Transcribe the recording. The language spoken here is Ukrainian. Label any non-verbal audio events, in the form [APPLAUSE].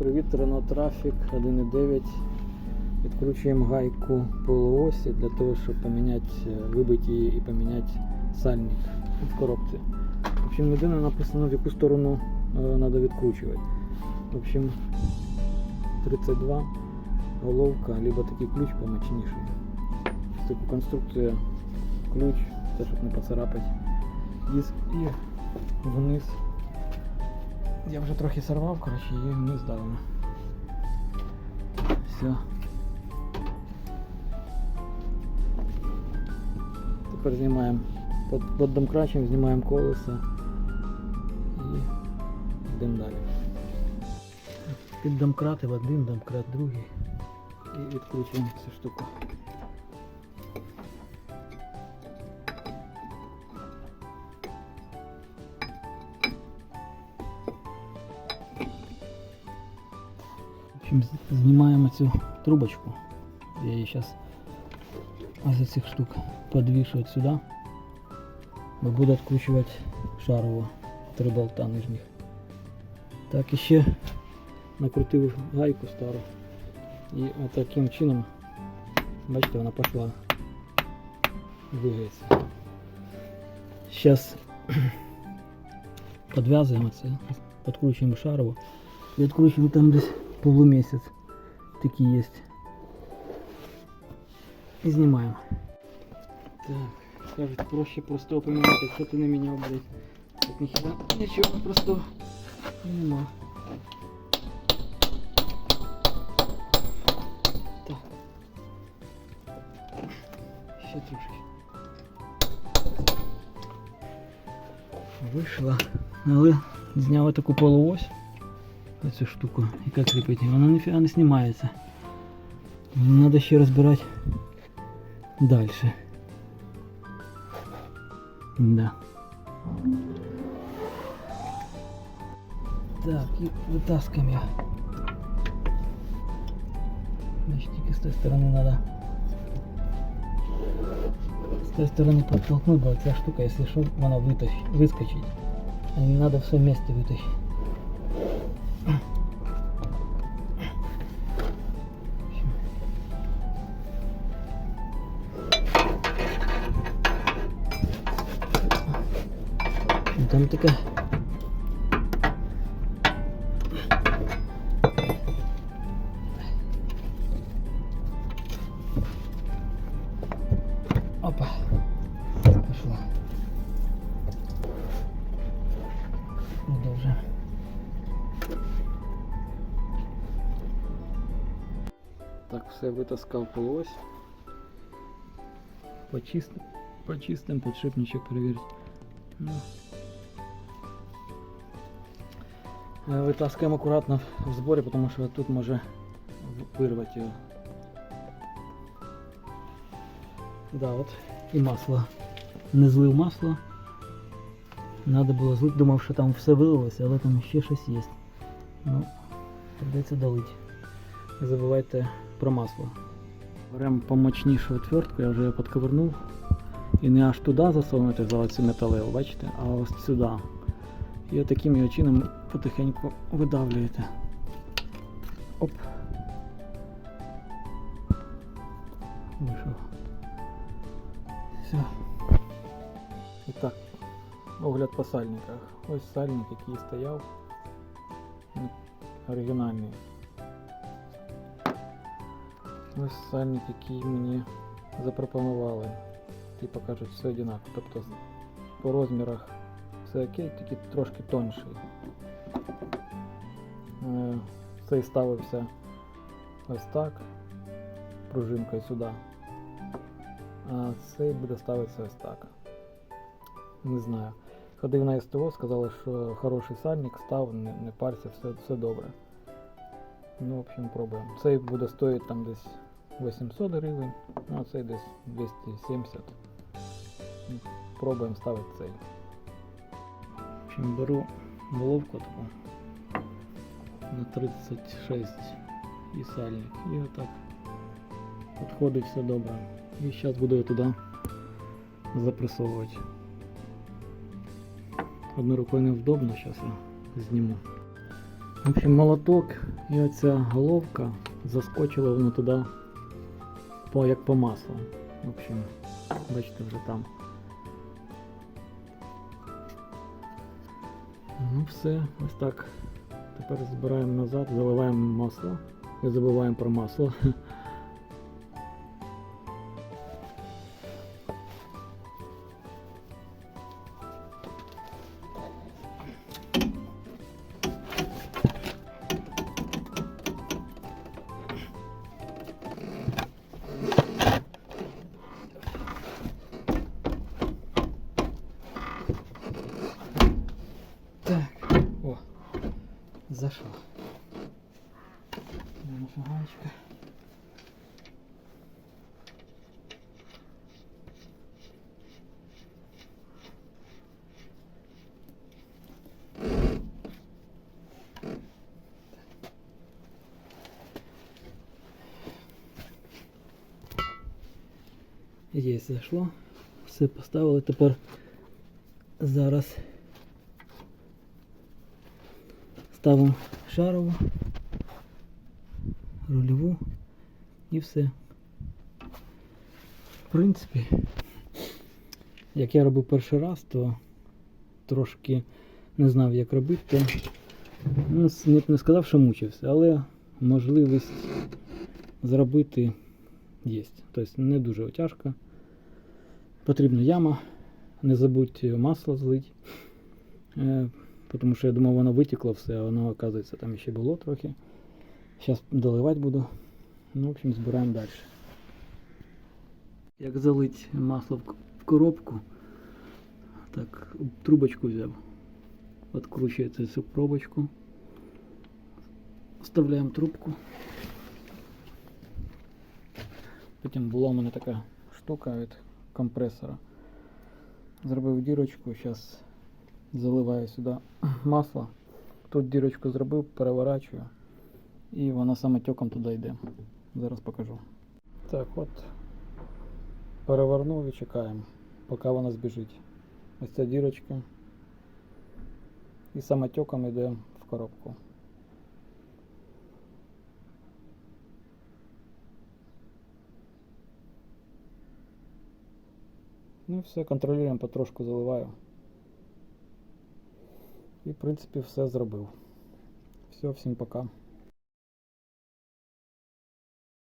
Привіт, Renault Traffic 1.9. Відкручуємо гайку полуосі для того, щоб поміняти, е, вибити її і поміняти сальник в коробці. В общем, ніде написано, в яку сторону треба відкручувати. В общем, 32 головка, либо такий ключ помощніший. Ось таку конструкцію, ключ, це щоб не поцарапати. Диск і вниз. Я вже трохи сорвав, коротше, і вниз давно. Все. Тепер знімаємо під, під домкрачем, знімаємо колесо і йдемо далі. Під домкрати один, домкрат другий. І відкручуємо цю штуку. Общем, з- знімаємо цю трубочку. Я її зараз ось цих штук подвішую сюди. Бо буду відкручувати шарово три болта нижніх. Так, і ще накрутив гайку стару. І от таким чином, бачите, вона пішла. Двигається. Зараз [CLEARS THROAT] підв'язуємо це, підкручуємо шарово. Відкручуємо там десь полумісяць. Такі є. І знімаємо. Так, кажуть, проще простого поміняти, якщо ти не міняв, блядь. Так ніхіра нічого простого нема. Так. Ще трошки. Вийшла. Але зняли таку полуось. Оцю штуку, яка кріпить. Вона ніфіга не знімається. Треба ще розбирати далі. Да. Так, і витаскиваем я. Значит, тільки з тої сторони надо. З тої сторони подтолкнуть, бо ця штука, якщо що, вона витащить, вискочить. А не надо все вместе вытащить. таке. Опа, пішло. Не. Ну, так, все вытаскал полось. Почистим, почистим, подшипничек проверить. Ну. Е, Витаскуємо акуратно в зборі, тому що тут може вирвати його. Да, от і масло. Не злив масло. Надо було злити, думав, що там все вилилося, але там ще щось є. Ну, придеться долити. Не забувайте про масло. Беремо помощнішу отвертку, я вже її підковернув. І не аж туди засунути за оцю металеву, бачите, а ось сюди. І таким його чином потихеньку видавлюєте. Оп. Вийшов. Все. І так, огляд по сальниках. Ось сальник, який стояв. Оригінальний. Ось сальник, який мені запропонували. Типа кажуть, все одинаково. Тобто по розмірах все окей, тільки трошки тонший. Е, Цей ставився ось так, пружинкою сюди. А цей буде ставитися ось так. Не знаю. Ходив на СТО, сказали, що хороший сальник, став, не, не парся, все, все добре. Ну, в общем, пробуємо. Цей буде стоїти там десь 800 гривень, ну а цей десь 270. Ну, Пробуємо ставити цей. В общем, беру головку таку на 36 і сальник. І отак підходить все добре. І зараз буду я туди запресовувати. Одною рукою невдобно, зараз я зніму. В общем, молоток І оця головка заскочила воно туди по, як по маслу. В общем, бачите, вже там. Ну все, ось так. Тепер збираємо назад, заливаємо масло. Не забуваємо про масло. Зашел. Наша гаечка. Є, зайшло. Все поставили. Тепер зараз ставимо шарову, рульову і все. В принципі, як я робив перший раз, то трошки не знав, як робити. Ну, не, сказав, що мучився, але можливість зробити є. Тобто не дуже тяжко. Потрібна яма. Не забудь масло злить. Е, тому що я думав, воно витекло все, а воно, оказується, там ще було трохи. Зараз доливати буду. Ну, в общем, збираємо далі. Як залить масло в к- в коробку, так, трубочку взяв. Откручується цю пробочку. Вставляємо трубку. Потім була у мене така штука від компресора. Зробив дірочку, зараз заливаю сюди масло. Тут дірочку зробив, переворачую. І воно самотеком туди йде. Зараз покажу. Так, от перевернув і чекаємо, поки вона збіжить. Ось ця дірочка. І самотеком йде в коробку. Ну і все, контролюємо, потрошку заливаю. І в принципі все зробив. Все, всім пока.